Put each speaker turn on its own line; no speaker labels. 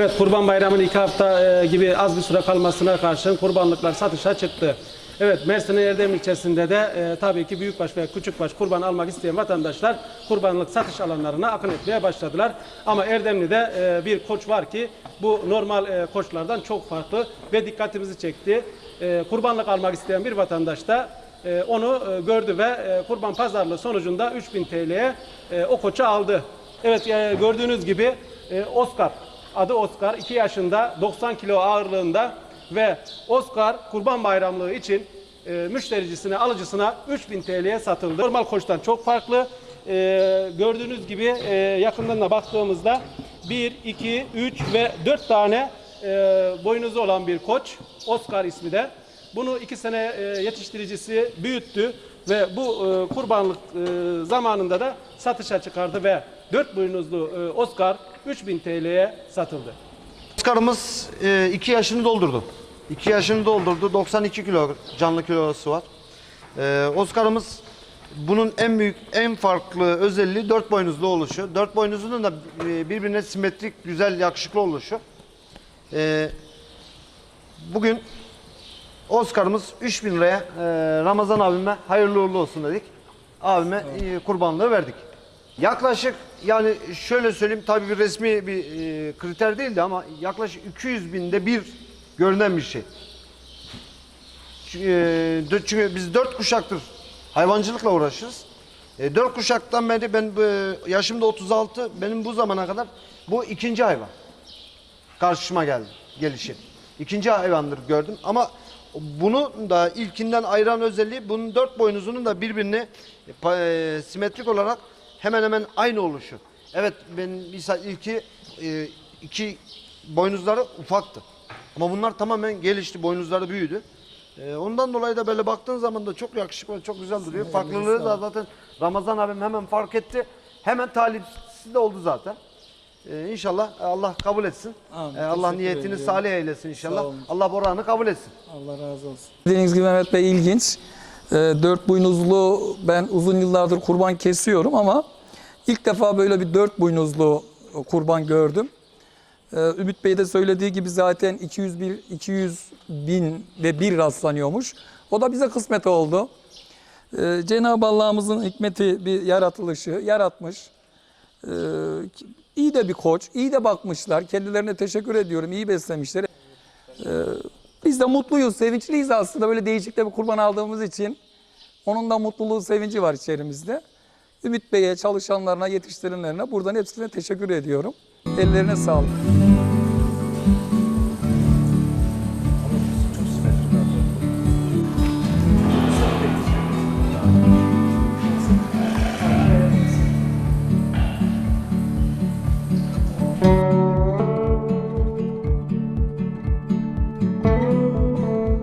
Evet Kurban Bayramı'nın iki hafta e, gibi az bir süre kalmasına karşın kurbanlıklar satışa çıktı. Evet Mersin Erdem ilçesinde de e, tabii ki büyükbaş ve küçükbaş kurban almak isteyen vatandaşlar kurbanlık satış alanlarına akın etmeye başladılar. Ama Erdemli'de e, bir koç var ki bu normal e, koçlardan çok farklı ve dikkatimizi çekti. E, kurbanlık almak isteyen bir vatandaş da e, onu e, gördü ve e, kurban pazarlığı sonucunda 3000 TL'ye e, o koçu aldı. Evet e, gördüğünüz gibi e, Oscar adı Oscar 2 yaşında 90 kilo ağırlığında ve Oscar kurban bayramlığı için e, müştericisine alıcısına 3000 TL'ye satıldı. Normal koçtan çok farklı. E, gördüğünüz gibi e, yakından da baktığımızda 1, 2, 3 ve 4 tane e, boynuzu olan bir koç. Oscar ismi de. Bunu iki sene e, yetiştiricisi büyüttü ve bu e, kurbanlık e, zamanında da satışa çıkardı ve 4 boynuzlu e, Oscar 3000 TL'ye satıldı.
Oscar'ımız 2 yaşını doldurdu. 2 yaşını doldurdu. 92 kilo canlı kilosu var. E, Oscar'ımız bunun en büyük, en farklı özelliği dört boynuzlu oluşu. Dört boynuzunun da e, birbirine simetrik, güzel, yakışıklı oluşu. E, bugün Oscar'ımız 3000 liraya e, Ramazan abime hayırlı uğurlu olsun dedik. Abime e, kurbanlığı verdik. Yaklaşık yani şöyle söyleyeyim tabii bir resmi bir e, kriter değildi ama yaklaşık 200 binde bir görünen bir şey. Çünkü, e, çünkü biz dört kuşaktır hayvancılıkla uğraşırız. E, dört kuşaktan beri ben bu- yaşım da 36 benim bu zamana kadar bu ikinci hayvan karşıma geldi gelişi. İkinci hayvandır gördüm ama bunu da ilkinden ayıran özelliği bunun dört boynuzunun da birbirini pa- e, simetrik olarak hemen hemen aynı oluşu. Evet ben misal ilki e, iki boynuzları ufaktı. Ama bunlar tamamen gelişti, boynuzları büyüdü. E, ondan dolayı da böyle baktığın zaman da çok yakışıklı çok güzel duruyor. Farklılığı da zaten Ramazan abim hemen fark etti. Hemen talipsiz de oldu zaten. Ee, inşallah Allah kabul etsin.
Amin.
Ee, Allah niyetini
ediyorum.
salih eylesin inşallah. Allah Boran'ı kabul etsin.
Allah razı olsun. Dediğiniz gibi Mehmet Bey ilginç. Ee, dört boynuzlu ben uzun yıllardır kurban kesiyorum ama ilk defa böyle bir dört boynuzlu kurban gördüm. Ee, Ümit Bey de söylediği gibi zaten 201 200 bin ve bir rastlanıyormuş. O da bize kısmet oldu. Ee, Cenab-ı Allah'ımızın hikmeti bir yaratılışı yaratmış. Ee, iyi de bir koç, iyi de bakmışlar. Kendilerine teşekkür ediyorum. iyi beslemişler. Biz de mutluyuz, sevinçliyiz aslında böyle değişik de bir kurban aldığımız için. Onun da mutluluğu, sevinci var içerimizde. Ümit Bey'e, çalışanlarına, yetiştirenlerine buradan hepsine teşekkür ediyorum. Ellerine sağlık.